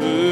good.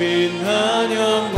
빛나년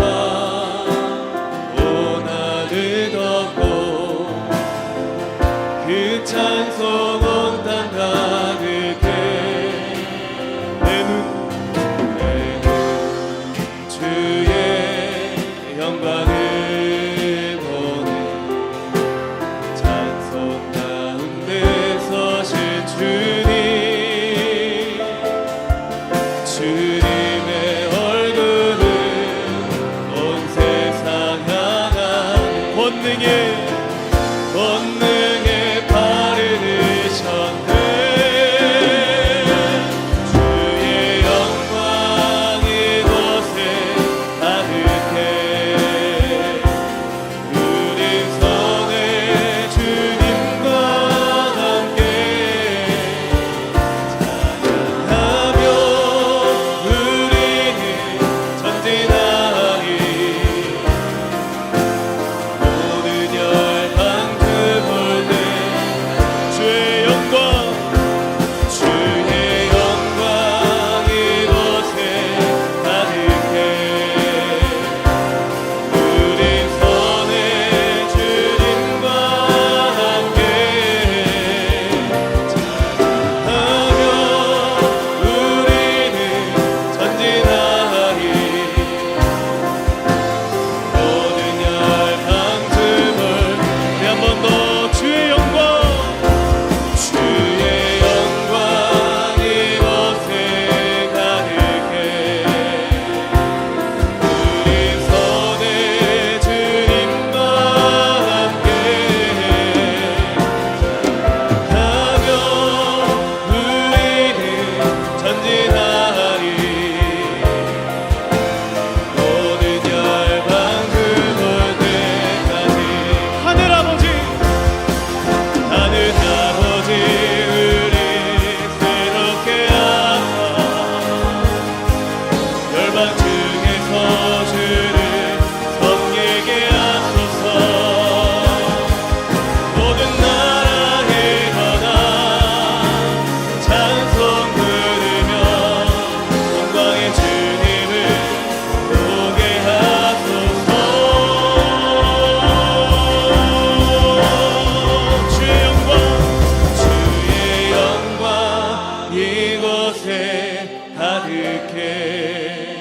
가득해.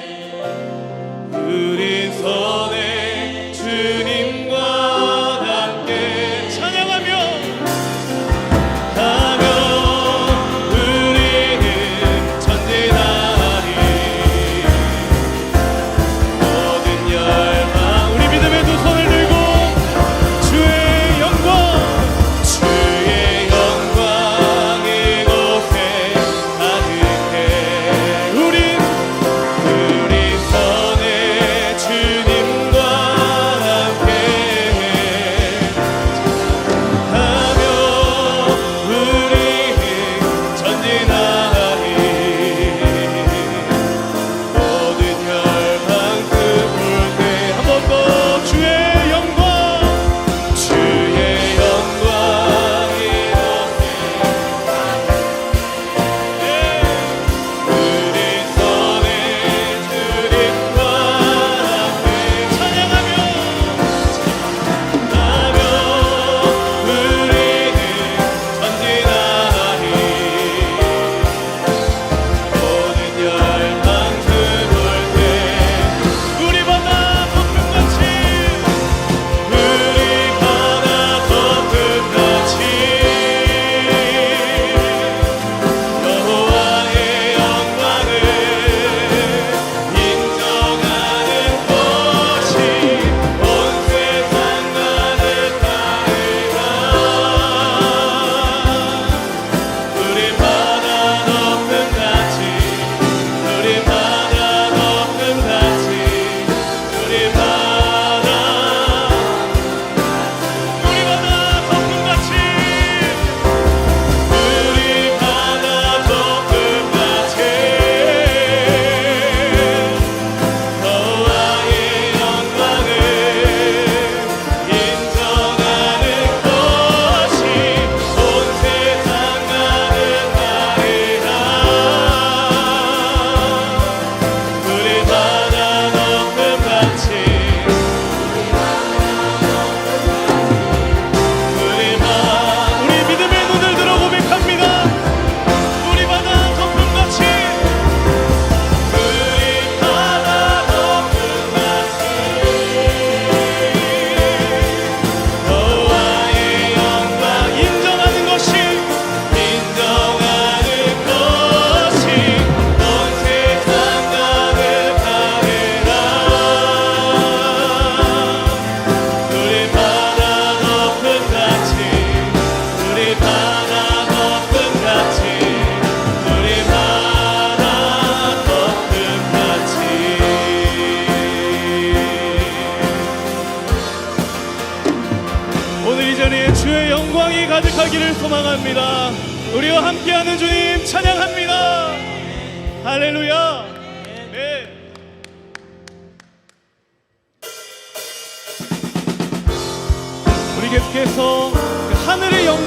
우린 서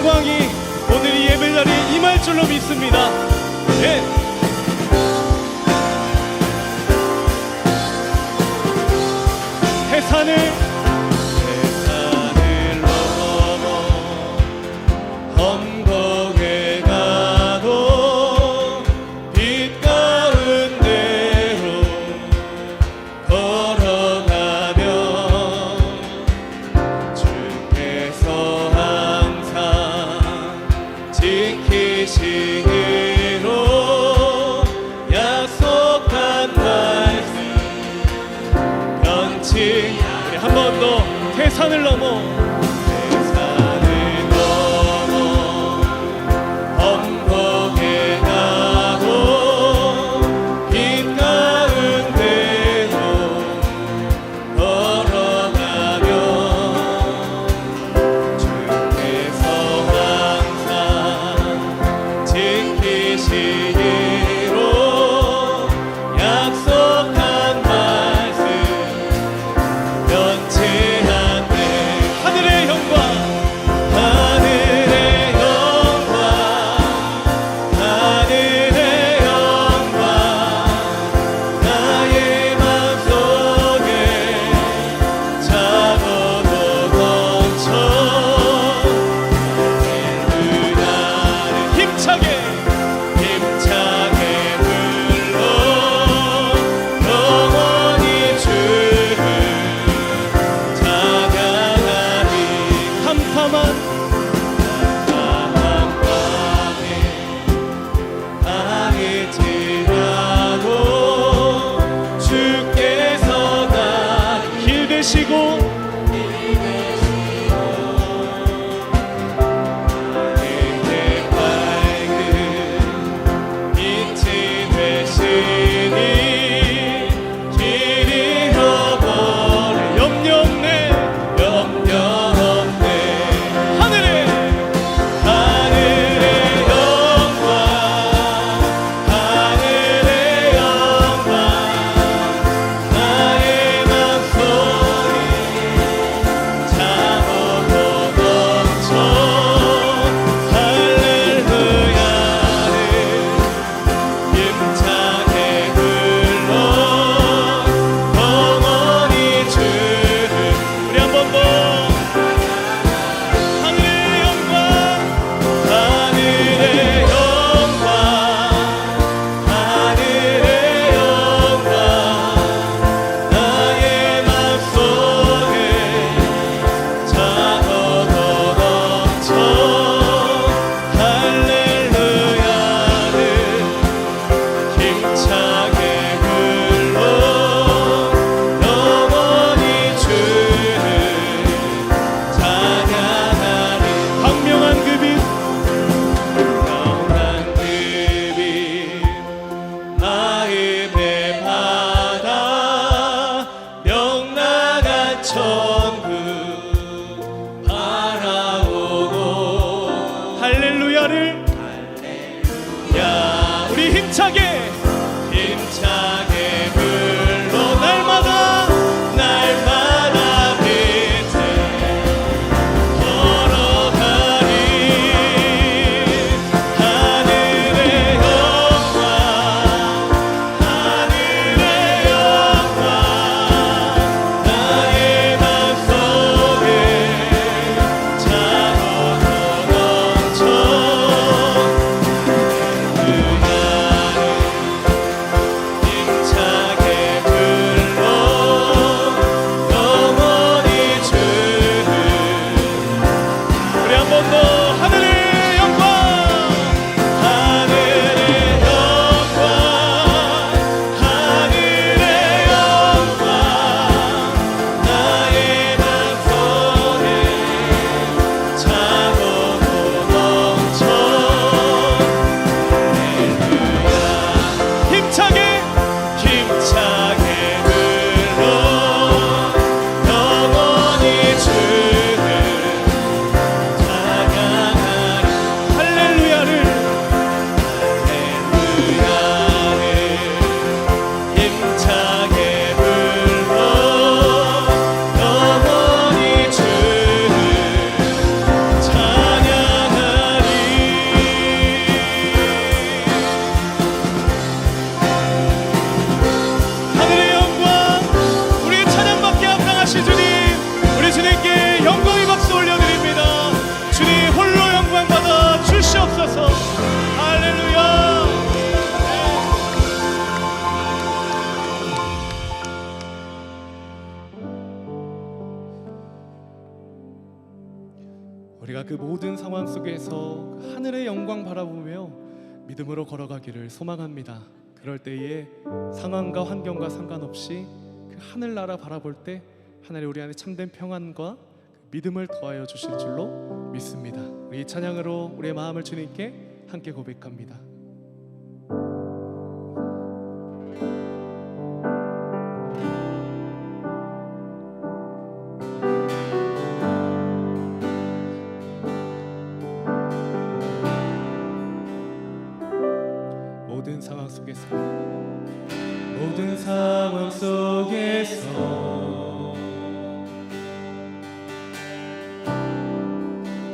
영광이 오늘 이 예배 자리에 임할 줄로 믿습니다. 예. 해산을 너 태산을 넘어 só. 그 모든 상황 속에서 그 하늘의 영광 바라보며 믿음으로 걸어가기를 소망합니다. 그럴 때에 상황과 환경과 상관없이 그 하늘나라 바라볼 때 하늘이 우리 안에 참된 평안과 그 믿음을 더하여 주실 줄로 믿습니다. 우리 이 찬양으로 우리의 마음을 주님께 함께 고백합니다.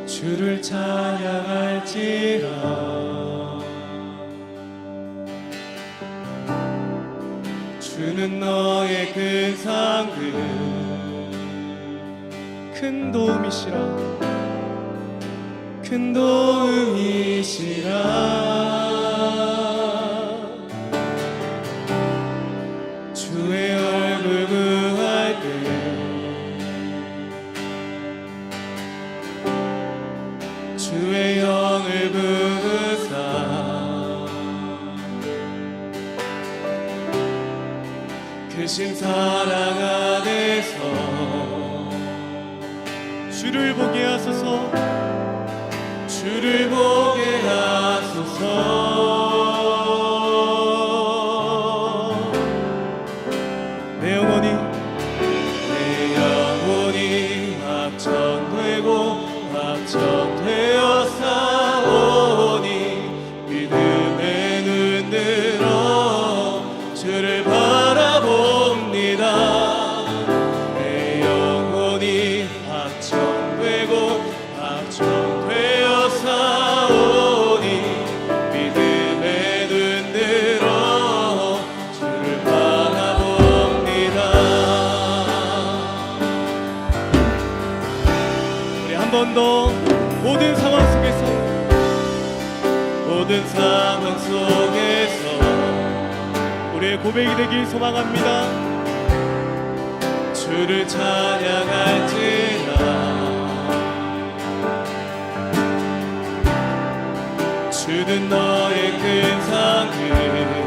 주를 찬양할지라. 주는 너의 큰 상급 큰 도움이시라. 큰 도움이시라 크신 사랑 안에서 주를 보게 하소서. 주를 보게 고백이 되길 소망합니다. 주를 찬양할지라 주는 너의 큰 상급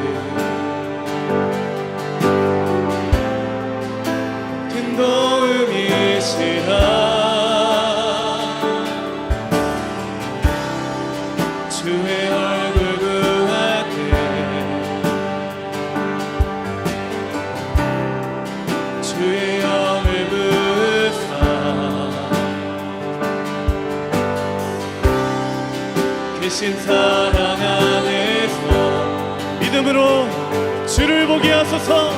하소서.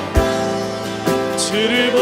주를